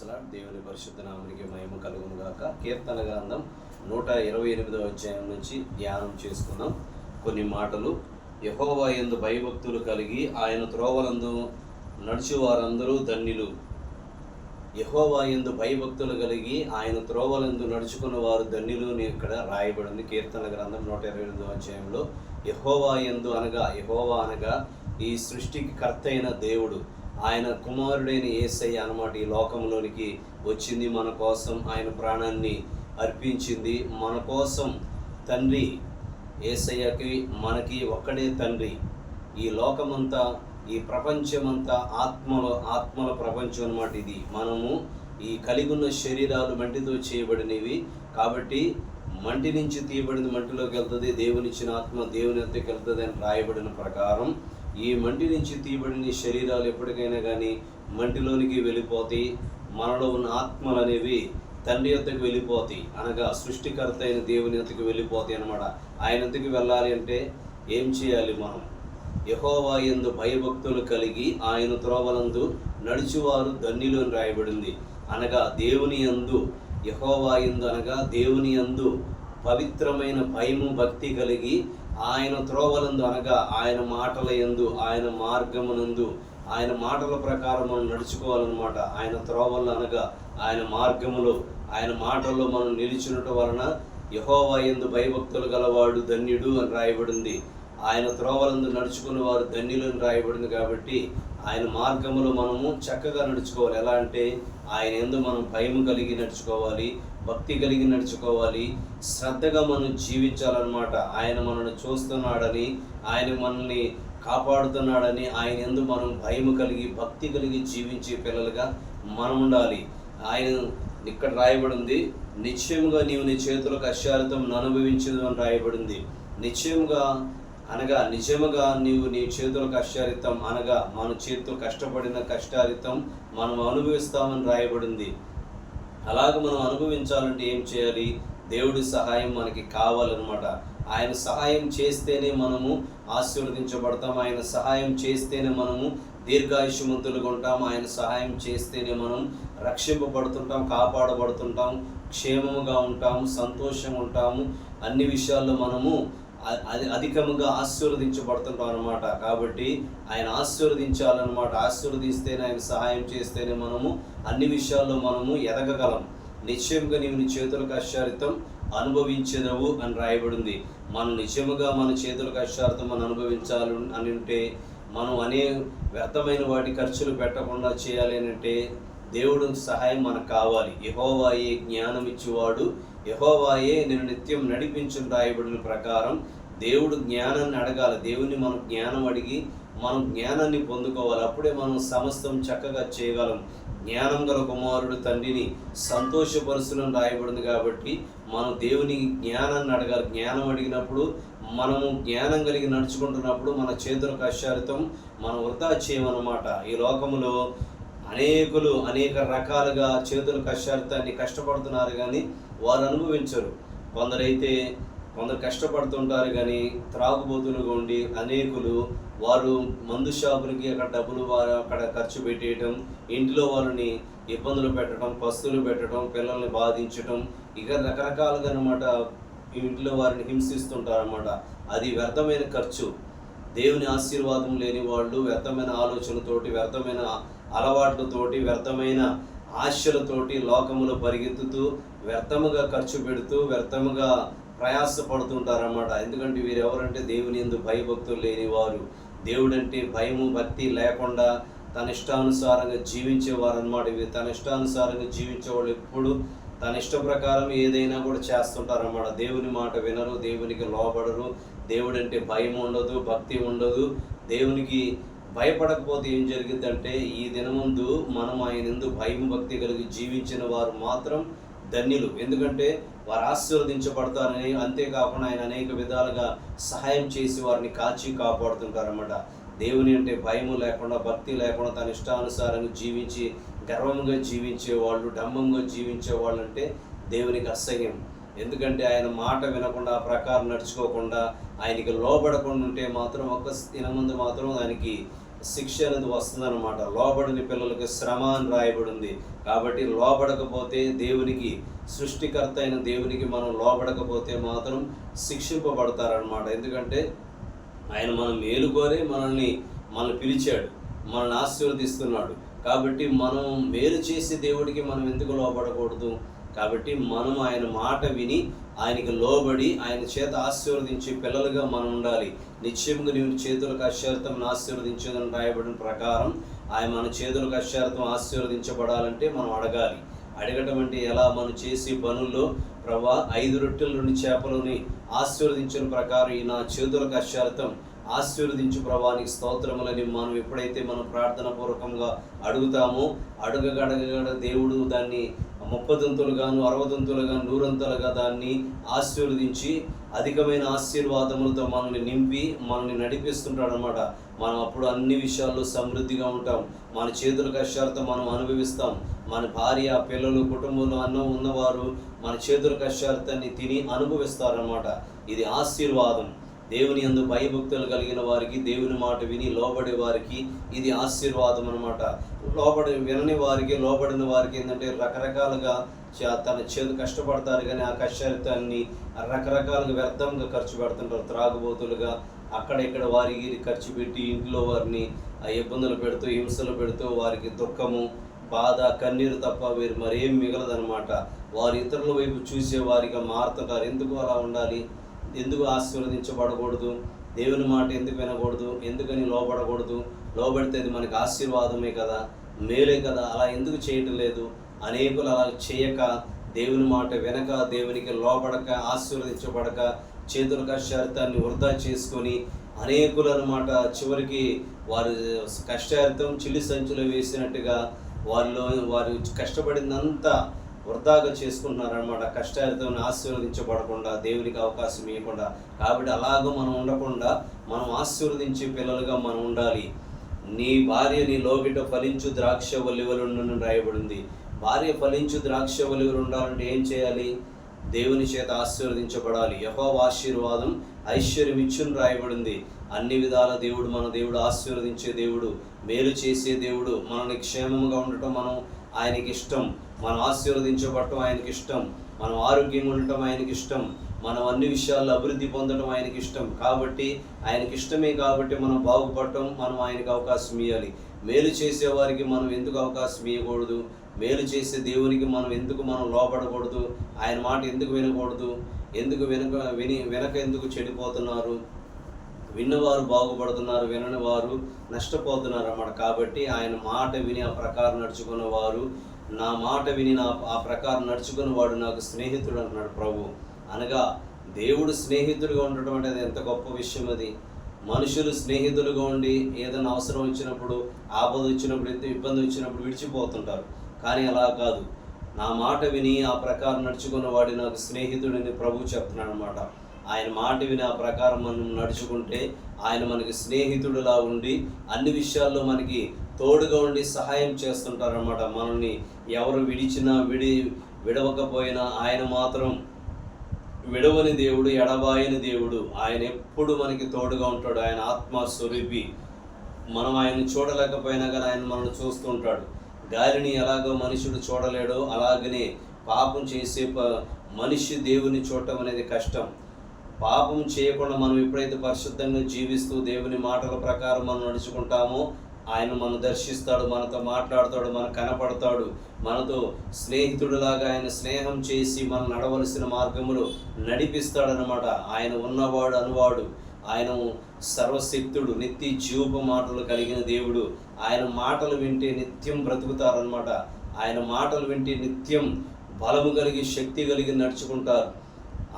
ప్రైస్లాడ్ దేవుని పరిశుద్ధ నామనికి మహిమ కలుగును గాక. కీర్తన గ్రంథం నూట ఇరవై ఎనిమిదవ అధ్యాయం నుంచి ధ్యానం చేసుకుందాం. కొన్ని మాటలు. యహోవా ఎందు భయభక్తులు కలిగి ఆయన త్రోవలందు నడిచి వారందరూ ధన్యులు. యహోవా ఎందు భయభక్తులు కలిగి ఆయన త్రోవలందు నడుచుకున్న వారు ధన్యులు అని ఇక్కడ రాయబడింది. కీర్తన గ్రంథం నూట ఇరవై ఎనిమిదవ అధ్యాయంలో యహోవా యందు అనగా యహోవా అనగా ఈ సృష్టికి కర్త అయిన దేవుడు. ఆయన కుమారుడైన ఏసయ్య అన్నమాట ఈ లోకంలోనికి వచ్చింది. మన కోసం ఆయన ప్రాణాన్ని అర్పించింది. మన కోసం తండ్రి ఏసయ్యకి మనకి ఒక్కడే తండ్రి. ఈ లోకమంతా ఈ ప్రపంచమంతా ఆత్మలో ఆత్మల ప్రపంచం అన్నమాట ఇది. మనము ఈ కలిగున్న శరీరాలు మంటితో చేయబడినవి. కాబట్టి మంటి నుంచి తీయబడిన మంటిలోకి వెళ్తుంది. దేవునిచ్చిన ఆత్మ దేవుని ఎద్దకు వెళ్తుంది అని రాయబడిన ప్రకారం ఈ మంటి నుంచి తీయబడిన శరీరాలు ఎప్పటికైనా కానీ మంటిలోనికి వెళ్ళిపోతాయి. మనలో ఉన్న ఆత్మలు అనేవి తండ్రి యొద్దకు వెళ్ళిపోతాయి. అనగా సృష్టికర్త అయిన దేవుని యొద్దకు వెళ్ళిపోతాయి అనమాట ఆయన యొద్దకు వెళ్ళాలి అంటే ఏం చేయాలి మనం? యహోవా యందు భయభక్తులు కలిగి ఆయన త్రోవలందు నడుచువారు ధన్యులు రాయబడింది. అనగా దేవుని యందు యహోవా యందు అనగా దేవుని యందు పవిత్రమైన భయము భక్తి కలిగి ఆయన త్రోవలందు అనగా ఆయన మాటల యందు ఆయన మార్గమునందు ఆయన మాటల ప్రకారం మనం నడుచుకోవాలన్నమాట. ఆయన త్రోవలు అనగా ఆయన మార్గములో ఆయన మాటల్లో మనం నిలిచినట వలన యహోవా యందు భయభక్తులు గలవాడు ధన్యుడు అని రాయబడింది. ఆయన త్రోవలందు నడుచుకున్న వారు ధన్యులు అని రాయబడింది కాబట్టి ఆయన మార్గములో మనము చక్కగా నడుచుకోవాలి. ఎలా అంటే ఆయన ఎందు మనం భయం కలిగి నడుచుకోవాలి. భక్తి కలిగి నడుచుకోవాలి. శ్రద్ధగా మనం జీవించాలన్నమాట. ఆయన మనల్ని చూస్తున్నాడని ఆయన మనల్ని కాపాడుతున్నాడని ఆయన ఎందు మనం భయం కలిగి భక్తి కలిగి జీవించే పిల్లలుగా మనం ఉండాలి. ఆయన ఇక్కడ రాయబడింది నిశ్చయముగా నీవు నీ చేతుల అశారితం అనుభవించదు అని రాయబడింది. నిశ్చయముగా అనగా నిజముగా నీవు నీ చేతుల కష్టారితం అనగా మన చేతితో కష్టపడిన కష్టారితం మనం అనుభవిస్తామని రాయబడింది. అలాగ మనం అనుభవించాలంటే ఏం చేయాలి? దేవుడి సహాయం మనకి కావాలన్నమాట. ఆయన సహాయం చేస్తేనే మనము ఆశీర్వదించబడతాం. ఆయన సహాయం చేస్తేనే మనము దీర్ఘాయుష్మంతులుగా ఉంటాం. ఆయన సహాయం చేస్తేనే మనం రక్షింపబడుతుంటాం కాపాడబడుతుంటాం క్షేమముగా ఉంటాము సంతోషంగా ఉంటాము. అన్ని విషయాల్లో మనము అది అధికముగా ఆశీర్వదించబడుతుంటాం అనమాట కాబట్టి ఆయన ఆశీర్వదించాలన్నమాట. ఆశీర్వదిస్తేనే ఆయన సహాయం చేస్తేనే మనము అన్ని విషయాల్లో మనము ఎదగగలం. నిశ్చయంగా నీవు నీ చేతులకు అశ్చారితం అనుభవించదవు అని రాయబడింది. మనం నిజముగా మన చేతులకు అశ్చారితం మనం అనుభవించాలి అని అంటే మనం అనే వ్యర్థమైన వాటి ఖర్చులు పెట్టకుండా చేయాలి అని అంటే దేవుడు సహాయం మనకు కావాలి. యహోవాయే జ్ఞానం ఇచ్చేవాడు యహోవాయే నేను నిత్యం నడిపించిన రాయబడిన ప్రకారం. దేవుడు జ్ఞానాన్ని అడగాలి. దేవుని మనం జ్ఞానం అడిగి మనం జ్ఞానాన్ని పొందుకోవాలి. అప్పుడే మనం సమస్తం చక్కగా చేయగలం. జ్ఞానం గల కుమారుడు తండ్రిని సంతోషపరుచులను రాయబడింది కాబట్టి మనం దేవుని జ్ఞానాన్ని అడగాలి. జ్ఞానం అడిగినప్పుడు మనము జ్ఞానం కలిగి నడుచుకుంటున్నప్పుడు మన చేతుల కష్టారితం మనం వృధా చేయమన్నమాట. ఈ లోకములో అనేకులు అనేక రకాలుగా చేతుల కష్టార్థాన్ని కష్టపడుతున్నారు కానీ వారు అనుభవించరు. కొందరైతే కొందరు కష్టపడుతుంటారు కానీ త్రాగుబోతులుగా ఉండి అనేకులు వారు మందు షాపులకి అక్కడ డబ్బులు వారు అక్కడ ఖర్చు పెట్టేయటం ఇంట్లో వారిని ఇబ్బందులు పెట్టడం పస్తులు పెట్టడం పిల్లల్ని బాధించటం ఇక రకరకాలుగా అనమాట ఇంట్లో వారిని హింసిస్తుంటారనమాట అది వ్యర్థమైన ఖర్చు. దేవుని ఆశీర్వాదం లేని వాళ్ళు వ్యర్థమైన ఆలోచనతోటి వ్యర్థమైన అలవాట్లతోటి వ్యర్థమైన ఆశలతోటి లోకములో పరిగెత్తుతూ వ్యర్థముగా ఖర్చు పెడుతూ వ్యర్థముగా ప్రయాసపడుతుంటారన్నమాట. ఎందుకంటే వీరు ఎవరంటే దేవుని ఎందు భయభక్తులు లేని వారు దేవుడంటే భయము భక్తి లేకుండా తన ఇష్టానుసారంగా జీవించేవారు అనమాట తన ఇష్టానుసారంగా జీవించేవాళ్ళు ఎప్పుడు తన ఇష్ట ప్రకారం ఏదైనా కూడా చేస్తుంటారన్నమాట. దేవుని మాట వినరు దేవునికి లోబడరు. దేవుడంటే భయం ఉండదు భక్తి ఉండదు. దేవునికి భయపడకపోతే ఏం జరిగిందంటే ఈ దినముందు మనం ఆయన ఎందు భయం భక్తి కలిగి జీవించిన వారు మాత్రం ధన్యులు. ఎందుకంటే వారు ఆశీర్వదించబడతారని అంతేకాకుండా ఆయన అనేక విధాలుగా సహాయం చేసి వారిని కాచి కాపాడుతుంటారన్నమాట. దేవుని అంటే భయము లేకుండా భక్తి లేకుండా తన ఇష్టానుసారంగా జీవించి గర్వంగా జీవించే వాళ్ళు డంబంగా జీవించే వాళ్ళు అంటే దేవునికి అసహ్యం. ఎందుకంటే ఆయన మాట వినకుండా ఆ ప్రకారం నడుచుకోకుండా ఆయనకి లోబడకుండా ఉంటే మాత్రం ఒక్క దినముందు మాత్రం దానికి శిక్ష అనేది వస్తుందన్నమాట. లోబడని పిల్లలకు శ్రమ అని రాయబడింది. కాబట్టి లోబడకపోతే దేవునికి సృష్టికర్త అయిన దేవునికి మనం లోబడకపోతే మాత్రం శిక్షింపబడతారనమాట ఎందుకంటే ఆయన మనం మేలుకొని మనల్ని మనల్ని పిలిచాడు. మనల్ని ఆశీర్వదిస్తున్నాడు. కాబట్టి మనం మేలు చేసే దేవుడికి మనం ఎందుకు లోబడకూడదు? కాబట్టి మనం ఆయన మాట విని ఆయనకి లోబడి ఆయన చేత ఆశీర్వదించే పిల్లలుగా మనం ఉండాలి. నిశ్చయంగా నీవు చేతులకు అశ్చర్తం ఆశీర్వదించదని రాయబడిన ప్రకారం ఆయన మన చేతులకు అశ్చర్తం ఆశీర్వదించబడాలంటే మనం అడగాలి. అడగటం అంటే ఎలా? మనం చేసే పనుల్లో ప్రభా ఐదు రొట్టెల రెండు చేపలని ఆశీర్వదించిన ప్రకారం ఈ నా చేతులకు అశ్చర్తం ఆశీర్వదించు ప్రభానికి స్తోత్రములని మనం ఎప్పుడైతే మనం ప్రార్థన పూర్వకంగా అడుగుతామో అడుగగడగడ దేవుడు దాన్ని ముప్పదంతులుగాను అరవదంతులుగాను నూరంతులుగా దాన్ని ఆశీర్వదించి అధికమైన ఆశీర్వాదములతో మనల్ని నింపి మనల్ని నడిపిస్తుంటాడు అనమాట మనం అప్పుడు అన్ని విషయాల్లో సమృద్ధిగా ఉంటాం. మన చేతుల కష్టాలతో మనం అనుభవిస్తాం. మన భార్య పిల్లలు కుటుంబంలో అన్నం ఉన్నవారు మన చేతుల కష్టాలతో తిని అనుభవిస్తారనమాట ఇది ఆశీర్వాదం. దేవుని యందు భయభక్తులు కలిగిన వారికి దేవుని మాట విని లోబడే వారికి ఇది ఆశీర్వాదం అనమాట లోబడి వినని వారికి లోబడిన వారికి ఏంటంటే రకరకాలుగా తన చేదు కష్టపడతారు కానీ ఆ కష్టాన్ని రకరకాలుగా వ్యర్థంగా ఖర్చు పెడుతుంటారు. త్రాగుబోతులుగా అక్కడ ఇక్కడ వారికి ఖర్చు పెట్టి ఇంట్లో వారిని ఆ ఇబ్బందులు పెడుతూ హింసలు పెడుతూ వారికి దుఃఖము బాధ కన్నీరు తప్ప వీరు మరేం మిగలదనమాట వారు ఇతరుల వైపు చూసే వారిగా మారుతుంటారు. ఎందుకు అలా ఉండాలి? ఎందుకు ఆశీర్వదించబడకూడదు? దేవుని మాట ఎందుకు వినకూడదు? ఎందుకని లోపడకూడదు లోబడితే అది మనకి ఆశీర్వాదమే కదా? మేలే కదా? అలా ఎందుకు చేయటం లేదు? అనేకులు అలా చేయక దేవుని మాట వెనక దేవునికి లోబడక ఆశీర్వదించబడక చేతుల కష్టార్థాన్ని వృధా చేసుకొని అనేకులు అనమాట చివరికి వారు కష్టార్థం చిల్లి సంచులు వేసినట్టుగా వారిలో వారు కష్టపడిందంతా వృధాగా చేసుకుంటున్నారనమాట కష్టాలతో ఆశీర్వదించబడకుండా దేవునికి అవకాశం ఇవ్వకుండా. కాబట్టి అలాగ మనం ఉండకుండా మనం ఆశీర్వదించే పిల్లలుగా మనం ఉండాలి. నీ భార్య నీ లోగిట ఫలించు ద్రాక్ష ఒలివలుండని రాయబడింది. భార్య ఫలించు ద్రాక్ష ఒలివలు ఉండాలంటే ఏం చేయాలి? దేవుని చేత ఆశీర్వదించబడాలి. యహో ఆశీర్వాదం ఐశ్వర్యం ఇచ్చుని రాయబడింది. అన్ని విధాల దేవుడు మన దేవుడు ఆశీర్వదించే దేవుడు మేలు చేసే దేవుడు మనల్ని క్షేమంగా ఉండటం మనం ఆయనకి ఇష్టం మనం ఆశీర్వదించబడటం ఆయనకి ఇష్టం మనం ఆరోగ్యంగా ఉండటం ఆయనకి ఇష్టం మనం అన్ని విషయాల్లో అభివృద్ధి పొందడం ఆయనకి ఇష్టం కాబట్టి ఆయనకి ఇష్టమే కాబట్టి మనం బాగుపడటం మనం ఆయనకి అవకాశం ఇవ్వాలి మేలు చేసేవారికి మనం ఎందుకు అవకాశం ఇవ్వకూడదు మేలు చేసే దేవునికి మనం ఎందుకు మనం లోపడకూడదు ఆయన మాట ఎందుకు వినకూడదు? ఎందుకు వెనుక విని వెనక ఎందుకు చెడిపోతున్నారు? విన్నవారు బాగుపడుతున్నారు వినని వారు నష్టపోతున్నారు అన్నమాట కాబట్టి ఆయన మాట విని ఆ ప్రకారం నడుచుకున్న వారు నా మాట విని నా ఆ ప్రకారం నడుచుకున్న వాడు నాకు స్నేహితుడు అంటున్నాడు ప్రభు. అనగా దేవుడు స్నేహితుడిగా ఉండటం అంటే అది ఎంత గొప్ప విషయం అది. మనుషులు స్నేహితులుగా ఉండి ఏదైనా అవసరం వచ్చినప్పుడు ఆపద వచ్చినప్పుడు ఎంత ఇబ్బంది వచ్చినప్పుడు విడిచిపోతుంటారు. కానీ అలా కాదు. నా మాట విని ఆ ప్రకారం నడుచుకున్న వాడి నాకు స్నేహితుడిని ప్రభు చెప్తున్నాడు అనమాట ఆయన మాట విని ఆ ప్రకారం మనం నడుచుకుంటే ఆయన మనకి స్నేహితుడులా ఉండి అన్ని విషయాల్లో మనకి తోడుగా ఉండి సహాయం చేస్తుంటారన్నమాట. మనల్ని ఎవరు విడిచినా విడి విడవకపోయినా ఆయన మాత్రం విడవని దేవుడు ఎడబాయని దేవుడు. ఆయన ఎప్పుడు మనకి తోడుగా ఉంటాడు. ఆయన ఆత్మ స్వరూపి. మనం ఆయన చూడలేకపోయినా కానీ ఆయన మనల్ని చూస్తుంటాడు గాలిని ఎలాగో మనుషుడు చూడలేడో అలాగనే పాపం చేసే ప- మనిషి దేవుని చూడటం అనేది కష్టం. పాపం చేయకుండా మనం ఎప్పుడైతే పరిశుద్ధంగా జీవిస్తూ దేవుని మాటల ప్రకారం మనం నడుచుకుంటామో ఆయన మనం దర్శిస్తాడు మనతో మాట్లాడతాడు మనకు కనపడతాడు. మనతో స్నేహితుడిలాగా ఆయన స్నేహం చేసి మనం నడవలసిన మార్గములో నడిపిస్తాడనమాట ఆయన ఉన్నవాడు అనువాడు. ఆయన సర్వశక్తుడు నిత్య జీవపు మాటలు కలిగిన దేవుడు. ఆయన మాటలు వింటే నిత్యం బ్రతుకుతారనమాట ఆయన మాటలు వింటే నిత్యం బలము కలిగి శక్తి కలిగి నడుచుకుంటారు.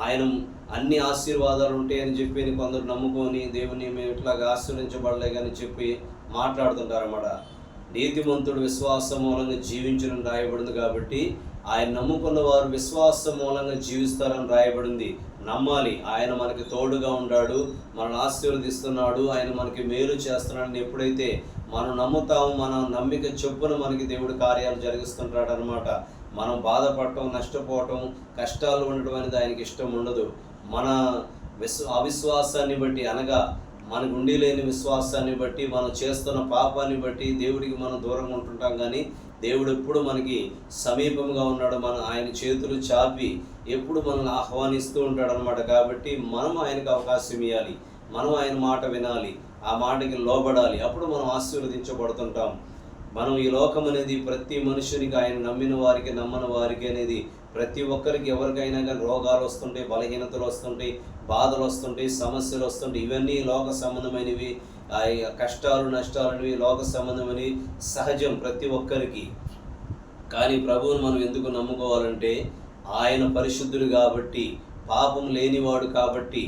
ఆయన అన్ని ఆశీర్వాదాలు ఉంటాయని చెప్పి కొందరు నమ్ముకొని దేవుని మేము ఇట్లాగా ఆశీర్వించబడలే కానీ చెప్పి మాట్లాడుతుంటారన్నమాట. నీతిమంతుడు విశ్వాసం మూలంగా జీవించడం రాయబడింది కాబట్టి ఆయన నమ్ముకున్న వారు విశ్వాసం మూలంగా జీవిస్తారని రాయబడింది. నమ్మాలి. ఆయన మనకి తోడుగా ఉన్నాడు మనల్ని ఆశీర్వదిస్తున్నాడు ఆయన మనకి మేలు చేస్తున్నాడని ఎప్పుడైతే మనం నమ్ముతాము మన నమ్మిక చొప్పున మనకి దేవుడు కార్యాలు జరిగిస్తుంటాడు అనమాట మనం బాధపడటం నష్టపోవటం కష్టాలు ఉండటం అనేది ఆయనకి ఇష్టం ఉండదు. మన విశ్వ అవిశ్వాసాన్ని బట్టి అనగా మనకు ఉండి లేని విశ్వాసాన్ని బట్టి మనం చేస్తున్న పాపాన్ని బట్టి దేవుడికి మనం దూరంగా ఉంటుంటాం. కానీ దేవుడు ఎప్పుడు మనకి సమీపంగా ఉన్నాడు. మన ఆయన చేతులు చాపి ఎప్పుడు మనల్ని ఆహ్వానిస్తూ ఉంటాడు అనమాట కాబట్టి మనం ఆయనకు అవకాశం ఇవ్వాలి మనం ఆయన మాట వినాలి. ఆ మాటకి లోబడాలి. అప్పుడు మనం ఆశీర్వదించబడుతుంటాం. మనం ఈ లోకం అనేది ప్రతి మనుషునికి ఆయన నమ్మిన వారికి నమ్మని వారికి అనేది ప్రతి ఒక్కరికి ఎవరికైనా కానీ రోగాలు వస్తుంటాయి బలహీనతలు వస్తుంటాయి బాధలు వస్తుంటాయి సమస్యలు వస్తుంటాయి ఇవన్నీ లోక సంబంధమైనవి. కష్టాలు నష్టాలు అనేవి లోక సంబంధమైనవి సహజం ప్రతి ఒక్కరికి. కానీ ప్రభువును మనం ఎందుకు నమ్ముకోవాలంటే ఆయన పరిశుద్ధుడు కాబట్టి పాపం లేనివాడు కాబట్టి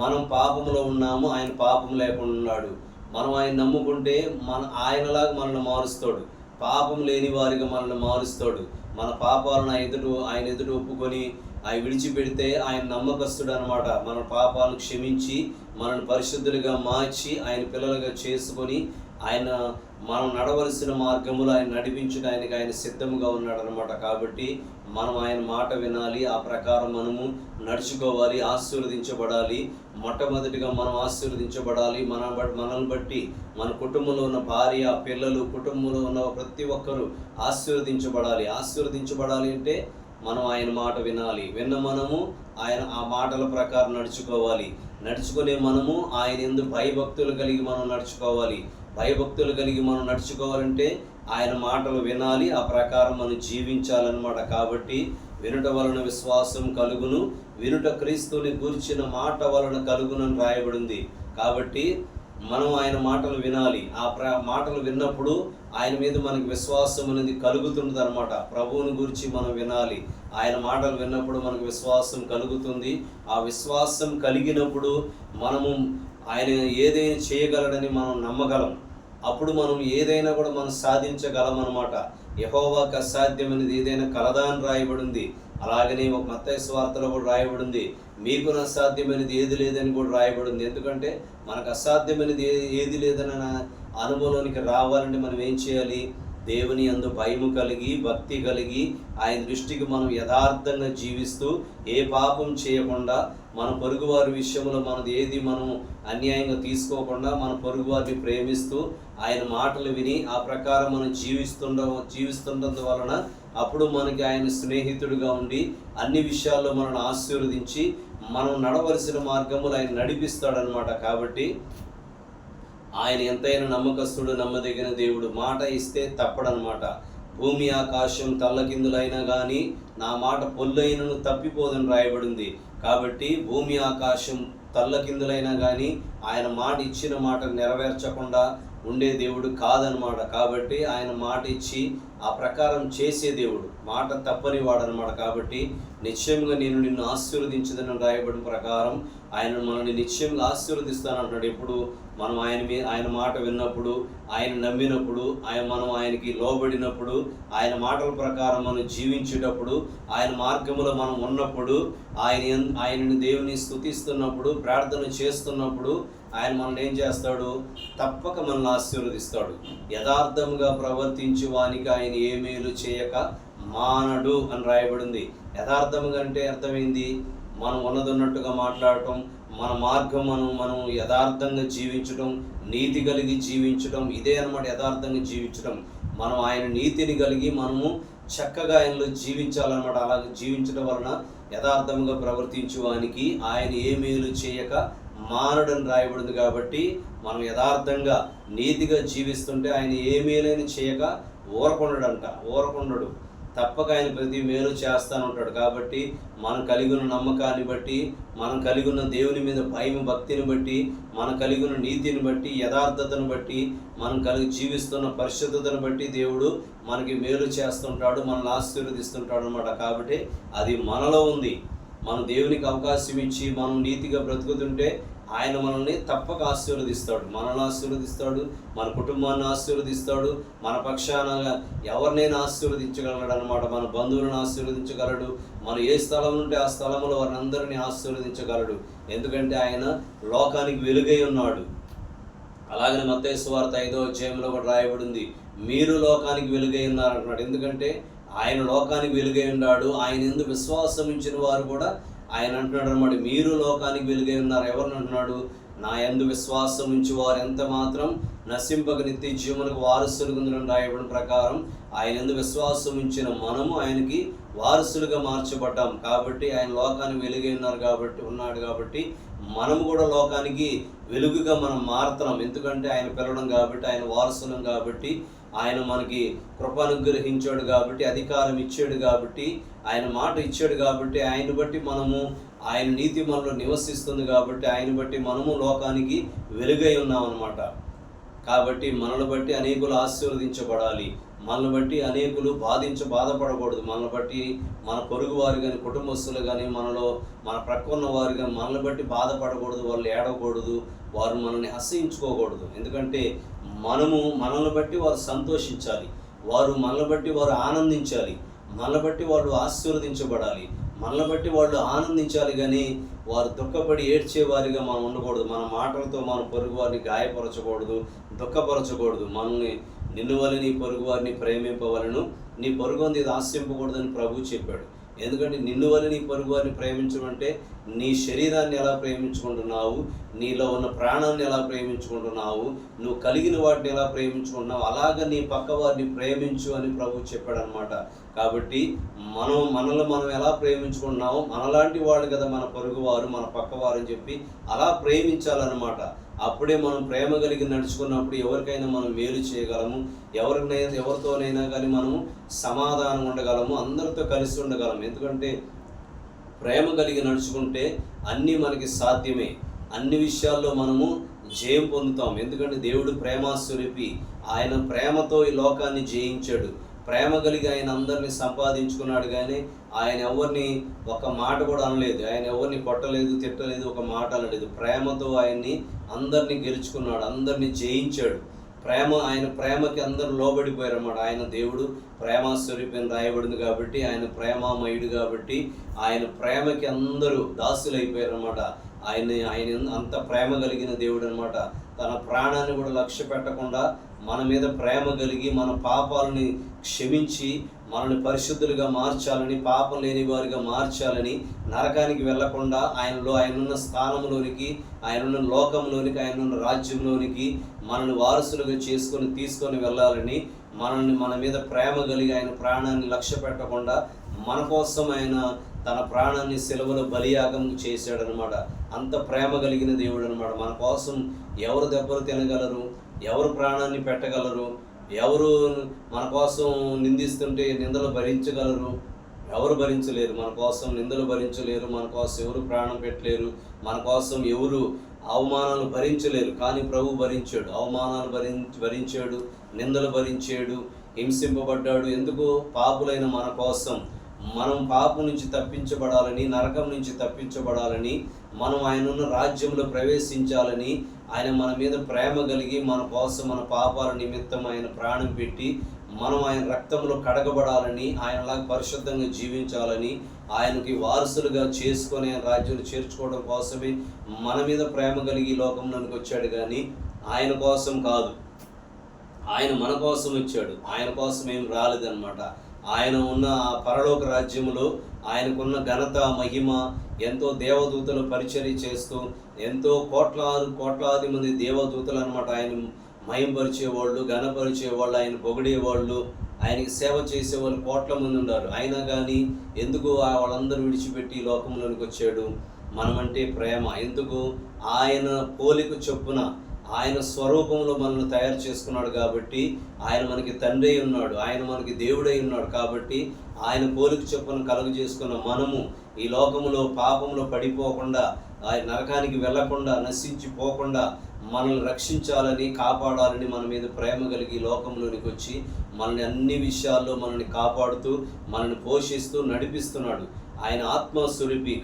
మనం పాపంలో ఉన్నాము ఆయన పాపం లేకుండా ఉన్నాడు. మనం ఆయన నమ్ముకుంటే మన ఆయనలాగా మనల్ని మారుస్తాడు. పాపం లేని వారిగా మనల్ని మారుస్తాడు. మన పాపాలను ఆయన ఎదుట ఆయన ఎదుట ఒప్పుకొని ఆయన విడిచిపెడితే ఆయన నమ్మకస్తుడు అనమాట మన పాపాలను క్షమించి మనల్ని పరిశుద్ధులుగా మార్చి ఆయన పిల్లలుగా చేసుకొని ఆయన మనం నడవలసిన మార్గములు ఆయన నడిపించడానికి ఆయన సిద్ధముగా ఉన్నాడు అనమాట కాబట్టి మనం ఆయన మాట వినాలి ఆ ప్రకారం మనము నడుచుకోవాలి ఆశీర్వదించబడాలి. మొట్టమొదటిగా మనం ఆశీర్వదించబడాలి. మన మనల్ని బట్టి మన కుటుంబంలో ఉన్న భార్య పిల్లలు కుటుంబంలో ఉన్న ప్రతి ఒక్కరూ ఆశీర్వదించబడాలి. ఆశీర్వదించబడాలి అంటే మనం ఆయన మాట వినాలి. విన్న మనము ఆయన ఆ మాటల ప్రకారం నడుచుకోవాలి. నడుచుకునే మనము ఆయన ఎందు భయభక్తులు కలిగి మనం నడుచుకోవాలి. భయభక్తులు కలిగి మనం నడుచుకోవాలంటే ఆయన మాటలు వినాలి ఆ ప్రకారం మనం జీవించాలన్నమాట. కాబట్టి వినుట వలన విశ్వాసం కలుగును. వినుట క్రీస్తుని గురించిన మాట వలన కలుగునని రాయబడింది. కాబట్టి మనం ఆయన మాటలు వినాలి. ఆ ప్ర మాటలు విన్నప్పుడు ఆయన మీద మనకి విశ్వాసం అనేది కలుగుతుంది అనమాట ప్రభువుని గురించి మనం వినాలి. ఆయన మాటలు విన్నప్పుడు మనకు విశ్వాసం కలుగుతుంది. ఆ విశ్వాసం కలిగినప్పుడు మనము ఆయన ఏదైనా చేయగలడని మనం నమ్మగలం. అప్పుడు మనం ఏదైనా కూడా మనం సాధించగలం అనమాట యహోవాకి అసాధ్యమైనది ఏదైనా కలదా అని రాయబడింది. అలాగనే ఒక మత్తయి స్వార్థలో కూడా రాయబడింది. మీకు అసాధ్యమైనది ఏది లేదని కూడా రాయబడింది. ఎందుకంటే మనకు అసాధ్యమైనది ఏది లేదన్న అనుభవంలోనికి రావాలంటే మనం ఏం చేయాలి? దేవుని అందు భయము కలిగి భక్తి కలిగి ఆయన దృష్టికి మనం యథార్థంగా జీవిస్తూ ఏ పాపం చేయకుండా మన పొరుగువారి విషయంలో మనది ఏది మనం అన్యాయంగా తీసుకోకుండా మన పొరుగువారిని ప్రేమిస్తూ ఆయన మాటలు విని ఆ ప్రకారం మనం జీవిస్తుండ జీవిస్తుండడం వలన అప్పుడు మనకి ఆయన స్నేహితుడిగా ఉండి అన్ని విషయాల్లో మనల్ని ఆశీర్వదించి మనం నడవలసిన మార్గములు ఆయన నడిపిస్తాడనమాట కాబట్టి ఆయన ఎంతైనా నమ్మకస్తుడు నమ్మదగిన దేవుడు. మాట ఇస్తే తప్పడనమాట భూమి ఆకాశం తల్లకిందులైనా కానీ నా మాట పొల్లైనను తప్పిపోదని రాయబడింది. కాబట్టి భూమి ఆకాశం తల్లకిందులైనా కానీ ఆయన మాట ఇచ్చిన మాట నెరవేర్చకుండా ఉండే దేవుడు కాదనమాట. కాబట్టి ఆయన మాట ఇచ్చి ఆ ప్రకారం చేసే దేవుడు. మాట తప్పని వాడనమాట. కాబట్టి నిశ్చయంగా నేను నిన్ను ఆశీర్వదించదని రాయబడిన ప్రకారం ఆయన మనల్ని నిశ్చయంగా ఆశీర్వదిస్తానంటున్నాడు. ఎప్పుడు? మనం ఆయన మీ ఆయన మాట విన్నప్పుడు ఆయన నమ్మినప్పుడు ఆయన మనం ఆయనకి లోబడినప్పుడు ఆయన మాటల ప్రకారం మనం జీవించేటప్పుడు ఆయన మార్గంలో మనం ఉన్నప్పుడు ఆయన ఆయనని దేవుని స్తుతిస్తున్నప్పుడు ప్రార్థన చేస్తున్నప్పుడు ఆయన మనల్ని ఏం చేస్తాడు? తప్పక మనల్ని ఆశీర్వదిస్తాడు. యథార్థంగా ప్రవర్తించి వానికి ఆయన ఏ మేలు చేయక మానడు అని రాయబడింది. యథార్థంగా అంటే అర్థమైంది? మనం ఉన్నదన్నట్టుగా మాట్లాడటం మన మార్గం మనం మనం యథార్థంగా జీవించడం నీతి కలిగి జీవించడం ఇదే అనమాట యథార్థంగా జీవించడం మనం ఆయన నీతిని కలిగి మనము చక్కగా ఆయనలో జీవించాలన్నమాట. అలాగే జీవించడం వలన యథార్థంగా ప్రవర్తించు వానికి ఆయన ఏ మేలు చేయక మానడని రాయబడింది కాబట్టి మనం యథార్థంగా నీతిగా జీవిస్తుంటే ఆయన ఏ మేలైనా చేయక ఊరకొండడంట. ఊరకొండడు. తప్పక ఆయన ప్రతి మేలు చేస్తాను ఉంటాడు కాబట్టి మనం కలిగి ఉన్న నమ్మకాన్ని బట్టి మనం కలిగి ఉన్న దేవుని మీద భయం భక్తిని బట్టి మనం కలిగి ఉన్న నీతిని బట్టి యథార్థతను బట్టి మనం కలిగి జీవిస్తున్న పరిశుద్ధతను బట్టి దేవుడు మనకి మేలు చేస్తుంటాడు మనల్ని ఆశీర్వదిస్తుంటాడు అనమాట కాబట్టి అది మనలో ఉంది. మనం దేవునికి అవకాశం ఇచ్చి మనం నీతిగా బ్రతుకుతుంటే ఆయన మనల్ని తప్పక ఆశీర్వదిస్తాడు మనల్ని ఆశీర్వదిస్తాడు మన కుటుంబాన్ని ఆశీర్వదిస్తాడు మన పక్షాన ఎవరినైనా ఆశీర్వదించగలడు అనమాట మన బంధువులను ఆశీర్వదించగలడు మనం ఏ స్థలం ఉంటే ఆ స్థలంలో వారిని అందరినీ ఆశీర్వదించగలడు. ఎందుకంటే ఆయన లోకానికి వెలుగై ఉన్నాడు. అలాగనే మత్తయి వార్త ఐదో అధ్యాయంలో కూడా రాయబడింది మీరు లోకానికి వెలుగై ఉన్నారు అంటున్నాడు ఎందుకంటే ఆయన లోకానికి వెలుగై ఉన్నాడు ఆయన ఎందుకు విశ్వాసం ఇచ్చిన వారు కూడా ఆయన అంటున్నాడు అనమాట మీరు లోకానికి వెలుగై ఉన్నారు. ఎవరిని అంటున్నాడు? నా యందు విశ్వాసం నుంచి వారు ఎంత మాత్రం నశింపక నిత్య జీవనకు వారసులుగా రాయబడిన ప్రకారం ఆయన ఎందు విశ్వాసం ఉంచిన మనము ఆయనకి వారసులుగా మార్చబడ్డాం. కాబట్టి ఆయన లోకానికి వెలుగై ఉన్నారు కాబట్టి ఉన్నాడు కాబట్టి మనము కూడా లోకానికి వెలుగుగా మనం మారుతున్నాం. ఎందుకంటే ఆయన పిలవడం కాబట్టి ఆయన వారసులం కాబట్టి ఆయన మనకి కృప అనుగ్రహించాడు కాబట్టి అధికారం ఇచ్చాడు కాబట్టి ఆయన మాట ఇచ్చాడు కాబట్టి ఆయన బట్టి మనము ఆయన నీతి మనలో నివసిస్తుంది కాబట్టి ఆయన బట్టి మనము లోకానికి వెలుగై ఉన్నాం అనమాట కాబట్టి మనల్ని బట్టి అనేకులు ఆశీర్వదించబడాలి. మనల్ని బట్టి అనేకులు బాధించ బాధపడకూడదు. మనల్ని బట్టి మన పొరుగు వారు కానీ కుటుంబస్తులు కానీ మనలో మన ప్రక్కన్న వారు కానీ మనల్ని బట్టి బాధపడకూడదు వాళ్ళు ఏడవకూడదు వారు మనల్ని అసహించుకోకూడదు. ఎందుకంటే మనము మనల్ని బట్టి వారు సంతోషించాలి. వారు మనల్ని బట్టి వారు ఆనందించాలి. మనల్ని బట్టి వాళ్ళు ఆశీర్వదించబడాలి. మనల్ని బట్టి వాళ్ళు ఆనందించాలి కానీ వారు దుఃఖపడి ఏడ్చేవారిగా మనం ఉండకూడదు. మన మాటలతో మన పొరుగు వారిని గాయపరచకూడదు దుఃఖపరచకూడదు. మనల్ని నిన్ను వల్ల నీ పొరుగు వారిని ప్రేమింపవలను. నీ పొరుగు ఇది ఆశింపకూడదని ప్రభు చెప్పాడు. ఎందుకంటే నిన్ను వల్ల నీ పొరుగు వారిని ప్రేమించడం అంటే నీ శరీరాన్ని ఎలా ప్రేమించుకుంటున్నావు? నీలో ఉన్న ప్రాణాన్ని ఎలా ప్రేమించుకుంటున్నావు? నువ్వు కలిగిన వాటిని ఎలా ప్రేమించుకుంటున్నావు? అలాగ నీ పక్క వారిని ప్రేమించు అని ప్రభు చెప్పాడనమాట కాబట్టి మనం మనల్ని మనం ఎలా ప్రేమించుకుంటున్నామో మనలాంటి వాళ్ళు కదా మన పొరుగువారు మన పక్కవారు అని చెప్పి అలా ప్రేమించాలన్నమాట. అప్పుడే మనం ప్రేమ కలిగి నడుచుకున్నప్పుడు ఎవరికైనా మనం మేలు చేయగలము. ఎవరినైనా ఎవరితోనైనా కానీ మనము సమాధానం ఉండగలము. అందరితో కలిసి ఉండగలము. ఎందుకంటే ప్రేమ కలిగి నడుచుకుంటే అన్నీ మనకి సాధ్యమే. అన్ని విషయాల్లో మనము జయం పొందుతాం. ఎందుకంటే దేవుడు ప్రేమాస్వరూపి ఆయన ప్రేమతో ఈ లోకాన్ని జయించాడు. ప్రేమ కలిగి ఆయన అందరిని సంపాదించుకున్నాడు కానీ ఆయన ఎవరిని ఒక మాట కూడా అనలేదు. ఆయన ఎవరిని కొట్టలేదు తిట్టలేదు ఒక మాట అనలేదు. ప్రేమతో ఆయన్ని అందరినీ గెలుచుకున్నాడు అందరినీ జయించాడు. ప్రేమ ఆయన ప్రేమకి అందరూ లోబడిపోయారు అన్నమాట. ఆయన దేవుడు ప్రేమాస్వరూపం రాయబడింది కాబట్టి ఆయన ప్రేమామయుడు కాబట్టి ఆయన ప్రేమకి అందరూ దాసులైపోయారు అనమాట ఆయన ఆయన అంత ప్రేమ కలిగిన దేవుడు అనమాట తన ప్రాణాన్ని కూడా లక్ష్య పెట్టకుండా మన మీద ప్రేమ కలిగి మన పాపాలని క్షమించి మనల్ని పరిశుద్ధులుగా మార్చాలని పాపం లేని వారిగా మార్చాలని నరకానికి వెళ్ళకుండా ఆయనలో ఆయనున్న స్థానంలోనికి ఆయనున్న లోకంలోనికి ఆయనున్న రాజ్యంలోనికి మనల్ని వారసులుగా చేసుకొని తీసుకొని వెళ్ళాలని మనల్ని మన మీద ప్రేమ కలిగి ఆయన ప్రాణాన్ని లక్ష్య పెట్టకుండా మన కోసం ఆయన తన ప్రాణాన్ని సెలవులో బలియాగం చేశాడనమాట అంత ప్రేమ కలిగిన దేవుడు అనమాట మన కోసం ఎవరు దెబ్బలు తినగలరు? ఎవరు ప్రాణాన్ని పెట్టగలరు? ఎవరు మన కోసం నిందిస్తుంటే నిందలు భరించగలరు? ఎవరు భరించలేరు? మన కోసం నిందలు భరించలేరు. మన కోసం ఎవరు ప్రాణం పెట్టలేరు? మన కోసం ఎవరు అవమానాలు భరించలేరు? కానీ ప్రభు భరించాడు. అవమానాలు భరించి భరించాడు. నిందలు భరించాడు. హింసింపబడ్డాడు. ఎందుకు? పాపులైన మన కోసం మనం పాపం నుంచి తప్పించబడాలని నరకం నుంచి తప్పించబడాలని మనం ఆయన ఉన్న రాజ్యంలో ప్రవేశించాలని ఆయన మన మీద ప్రేమ కలిగి మన కోసం మన పాపాల నిమిత్తం ఆయన ప్రాణం పెట్టి మనం ఆయన రక్తంలో కడగబడాలని ఆయనలాగా పరిశుద్ధంగా జీవించాలని ఆయనకి వారసులుగా చేసుకొని ఆయన రాజ్యంలో చేర్చుకోవడం కోసమే మన మీద ప్రేమ కలిగి లోకంలోనికి వచ్చాడు కానీ ఆయన కోసం కాదు. ఆయన మన కోసం వచ్చాడు. ఆయన కోసం ఏం రాలేదన్నమాట. ఆయన ఉన్న ఆ పరలోక రాజ్యములో ఆయనకున్న ఘనత మహిమ ఎంతో దేవదూతలు పరిచర్య చేస్తూ ఎంతో కోట్లాది కోట్లాది మంది దేవదూతలు అనమాట ఆయన మయంపరిచేవాళ్ళు ఘనపరిచేవాళ్ళు ఆయన పొగిడేవాళ్ళు ఆయనకి సేవ చేసేవాళ్ళు కోట్ల మంది ఉన్నారు. అయినా కానీ ఎందుకు వాళ్ళందరూ విడిచిపెట్టి లోకంలోనికి వచ్చాడు? మనమంటే ప్రేమ. ఎందుకు? ఆయన పోలిక చొప్పున ఆయన స్వరూపంలో మనల్ని తయారు చేసుకున్నాడు కాబట్టి ఆయన మనకి తండ్రి ఉన్నాడు ఆయన మనకి దేవుడై ఉన్నాడు కాబట్టి ఆయన పోలిక చొప్పున కలుగు చేసుకున్న మనము ఈ లోకములో పాపంలో పడిపోకుండా ఆయన నరకానికి వెళ్ళకుండా నశించిపోకుండా మనల్ని రక్షించాలని కాపాడాలని మన మీద ప్రేమ కలిగి లోకంలోనికి వచ్చి మనల్ని అన్ని విషయాల్లో మనల్ని కాపాడుతూ మనల్ని పోషిస్తూ నడిపిస్తున్నాడు. ఆయన ఆత్మ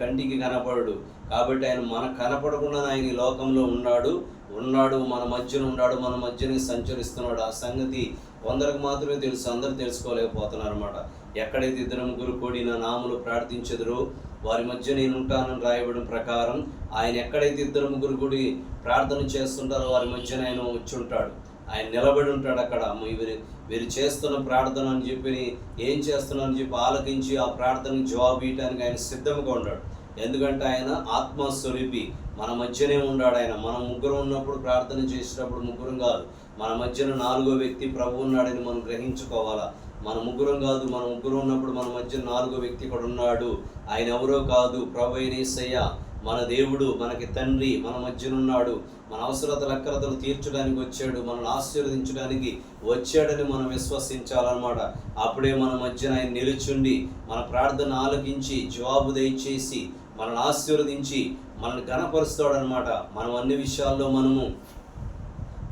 కంటికి కనపడడు. కాబట్టి ఆయన మనకు కనపడకుండా ఆయన ఈ లోకంలో ఉన్నాడు. ఉన్నాడు మన మధ్యన ఉన్నాడు మన మధ్యనే సంచరిస్తున్నాడు. ఆ సంగతి కొందరికి మాత్రమే తెలుసు అందరూ తెలుసుకోలేకపోతున్నారు అనమాట ఎక్కడైతే ఇద్దరు ముగ్గురు కూడి నా నాములు ప్రార్థించెదరో వారి మధ్య నేను ఉంటానని రాయబడిన ప్రకారం ఆయన ఎక్కడైతే ఇద్దరు ముగ్గురు కూడి ప్రార్థన చేస్తుంటారో వారి మధ్యన ఆయన వచ్చి ఉంటాడు ఆయన నిలబడి ఉంటాడు అక్కడ. వీరు వీరు చేస్తున్న ప్రార్థన అని చెప్పి ఏం చేస్తున్నారని చెప్పి ఆలకించి ఆ ప్రార్థనకి జవాబు ఇవ్వడానికి ఆయన సిద్ధంగా ఉన్నాడు. ఎందుకంటే ఆయన ఆత్మస్వరూపి. మన మధ్యనే ఉన్నాడు ఆయన. మనం ముగ్గురు ఉన్నప్పుడు ప్రార్థన చేసేటప్పుడు ముగ్గురం కాదు. మన మధ్యన నాలుగో వ్యక్తి ప్రభు ఉన్నాడని మనం గ్రహించుకోవాలా? మన ముగ్గురం కాదు. మన ముగ్గురు ఉన్నప్పుడు మన మధ్య నాలుగో వ్యక్తి కూడా ఉన్నాడు. ఆయన ఎవరో కాదు. ప్రభు అయినేసయ్య మన దేవుడు మనకి తండ్రి మన మధ్యనున్నాడు మన అవసరతలు అక్కరతలు తీర్చడానికి వచ్చాడు. మనల్ని ఆశీర్వదించడానికి వచ్చాడని మనం విశ్వసించాలన్నమాట. అప్పుడే మన మధ్యన ఆయన నిలుచుండి మన ప్రార్థన ఆలకించి జవాబు దయచేసి మనల్ని ఆశీర్వదించి మనల్ని గణపరుస్తాడనమాట మనం అన్ని విషయాల్లో మనము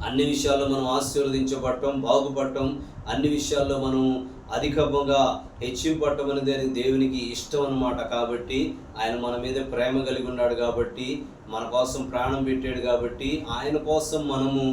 అన్ని విషయాల్లో మనం ఆశీర్వదించబడటం బాగుపడటం అన్ని విషయాల్లో మనం అధికంగా హెచ్చింపట్టం అనేది దేవునికి ఇష్టం అనమాట కాబట్టి ఆయన మన మీద ప్రేమ కలిగి ఉన్నాడు కాబట్టి మన కోసం ప్రాణం పెట్టాడు కాబట్టి ఆయన కోసం మనము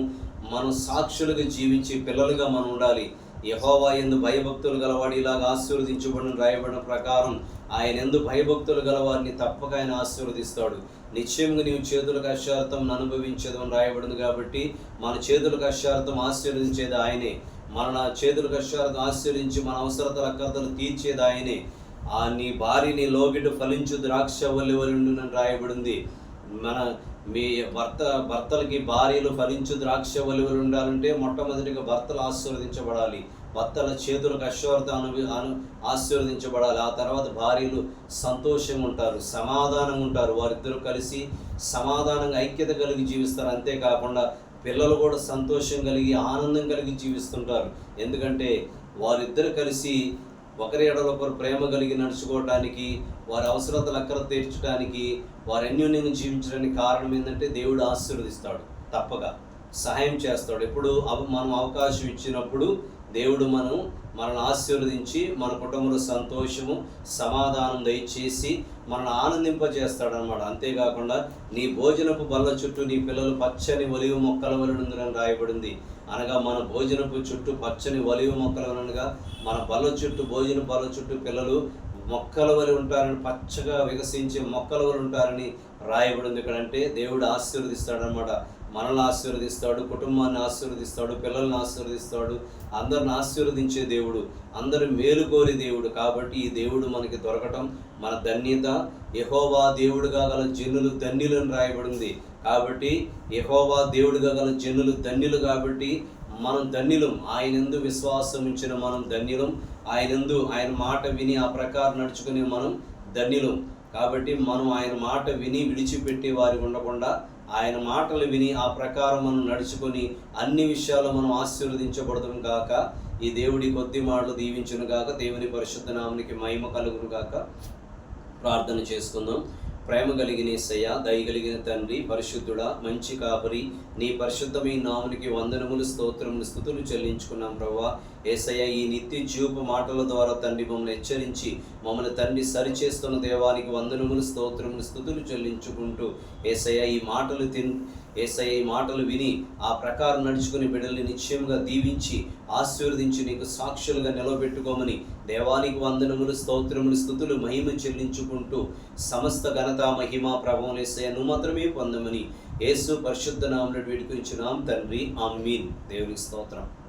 మనం సాక్షులుగా జీవించే పిల్లలుగా మనం ఉండాలి. యహోవా ఎందు భయభక్తులు గలవాడు ఇలాగ ఆశీర్వదించబడిన రాయబడిన ప్రకారం ఆయన ఎందు భయభక్తులు గలవారిని తప్పక ఆయన ఆశీర్వదిస్తాడు. నిశ్చయంగా నీవు చేతుల కష్టార్థం అనుభవించేదని రాయబడింది కాబట్టి మన చేతుల కష్టార్థం ఆశీర్వదించేది ఆయనే. మన చేతుల కష్టార్థం ఆశీర్వించి మన అవసరతల అక్కర్తలు తీర్చేది ఆయనే. ఆ నీ భార్యని లోగిడు ఫలించు ద్రాక్ష వల్లి వలిండునని రాయబడింది. మన మీ భర్త భర్తలకి భార్యలు ఫలించు ద్రాక్ష వలివలు ఉండాలంటే మొట్టమొదటిగా భర్తలు ఆశీర్వదించబడాలి. భర్తల చేతులకు అశ్వర్త అను ఆశీర్వదించబడాలి. ఆ తర్వాత భార్యలు సంతోషంగా ఉంటారు సమాధానంగా ఉంటారు వారిద్దరూ కలిసి సమాధానంగా ఐక్యత కలిగి జీవిస్తారు. అంతేకాకుండా పిల్లలు కూడా సంతోషం కలిగి ఆనందం కలిగి జీవిస్తుంటారు. ఎందుకంటే వారిద్దరు కలిసి ఒకరి ఎడల ఒకరు ప్రేమ కలిగి నడుచుకోవడానికి వారి అవసరతలు అక్కర తీర్చడానికి వారి అన్యోన్యంగా జీవించడానికి కారణం ఏంటంటే దేవుడు ఆశీర్వదిస్తాడు. తప్పక. సహాయం చేస్తాడు. ఎప్పుడు అవ- మనం అవకాశం ఇచ్చినప్పుడు దేవుడు మనం మనల్ని ఆశీర్వదించి మన కుటుంబంలో సంతోషము సమాధానం దయచేసి మనల్ని ఆనందింపజేస్తాడనమాట అంతేకాకుండా నీ భోజనపు బల్ల చుట్టూ నీ పిల్లలు పచ్చని ఒలివ మొక్కల వలనుందని రాయబడింది. అనగా మన భోజనపు చుట్టూ పచ్చని ఒలివ మొక్కల అనగా మన బల్ల చుట్టూ భోజన బల్ల చుట్టూ పిల్లలు మొక్కల వలి ఉంటారని పచ్చగా వికసించే మొక్కల వలి ఉంటారని రాయబడింది. ఇక్కడ అంటే దేవుడు ఆశీర్వదిస్తాడనమాట మనల్ని ఆశీర్వదిస్తాడు కుటుంబాన్ని ఆశీర్వదిస్తాడు పిల్లల్ని ఆశీర్వదిస్తాడు అందరిని ఆశీర్వదించే దేవుడు అందరు మేలు కోరి దేవుడు. కాబట్టి ఈ దేవుడు మనకి దొరకటం మన ధన్యత. యహోవా దేవుడుగా గల జనులు ధన్యులను రాయబడింది. కాబట్టి యహోవా దేవుడుగా గల జనులు ధన్యులు కాబట్టి మనం ధన్యులం. ఆయనందు విశ్వాసం ఇచ్చిన మనం ధన్యులం. ఆయనందు ఆయన మాట విని ఆ ప్రకారం నడుచుకునే మనం ధన్యులం. కాబట్టి మనం ఆయన మాట విని విడిచిపెట్టే వారి ఉండకుండా ఆయన మాటలు విని ఆ ప్రకారం మనం నడుచుకొని అన్ని విషయాల్లో మనం ఆశీర్వదించబడతాం గాక. ఈ దేవుడి కొద్ది మాటలు దీవించును గాక. దేవుని పరిశుద్ధ నామునికి మహిమ కలుగును గాక. ప్రార్థన చేసుకుందాం. ప్రేమ కలిగిన ఏసయ్య దయ కలిగిన తండ్రి పరిశుద్ధుడా మంచి కాపరి నీ పరిశుద్ధమైన నామునికి వందనములు స్తోత్రములు స్థుతులు చెల్లించుకున్నాం ప్రవ్వా. ఏసయ్య ఈ నిత్య జీవపు మాటల ద్వారా తండ్రి మమ్మల్ని హెచ్చరించి మమ్మల్ని తండ్రి సరిచేస్తున్న దేవానికి వందనములు స్తోత్రములు స్థుతులు చెల్లించుకుంటూ ఏసయ్య ఈ మాటలు తిన్ ఏసయ్య ఈ మాటలు విని ఆ ప్రకారం నడుచుకుని బిడ్డల్ని నిశ్చయంగా దీవించి ఆశీర్వదించి నీకు సాక్షులుగా నిలబెట్టుకోమని దేవానికి వందనములు స్తోత్రములు స్థుతులు మహిమ చెల్లించుకుంటూ సమస్త ఘనత మహిమ ప్రభావం ఏసయ్య నువ్వు మాత్రమే పొందమని యేసు పరిశుద్ధ నామను వేడుకొంచున్నాం. తండ్రి ఆమీన్. దేవునికి స్తోత్రం.